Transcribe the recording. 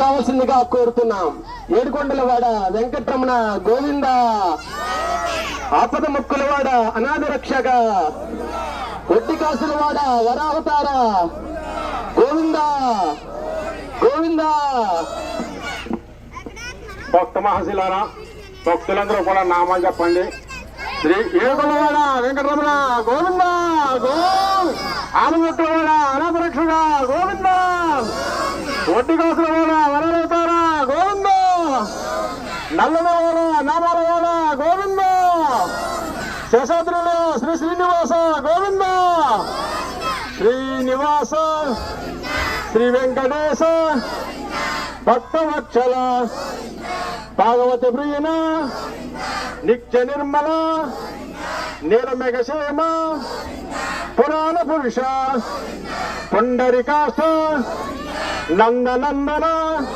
కావాల్సిందిగా కోరుతున్నాం. ఏడుకొండలవాడ వెంకటరమణ గోవింద. ఆపద ముక్కులవాడ అనాథ రక్షక. ఒట్టి కాసులవాడ వరావతార. గోవింద. గోవింద. భక్త మహశిలారా భక్తులందరూ కూడా నామాలు చెప్పండి. శ్రీ ఏడుకొండవాడ వెంకటరమణ గోవింద. గో ఆనముట్టువాడ ఒడ్డి కాసులవాడ వరలవుతారా గోవింద! నల్లనవాడ నామాలవాడ గోవింద! శేషాద్రిలో శ్రీ శ్రీనివాస గోవింద! శ్రీనివాస శ్రీ వెంకటేశ భక్తవత్సల భాగవత ప్రియన నిత్య నిర్మల నీలమెఘసేమ పురాణ పురుష 낭나낭나나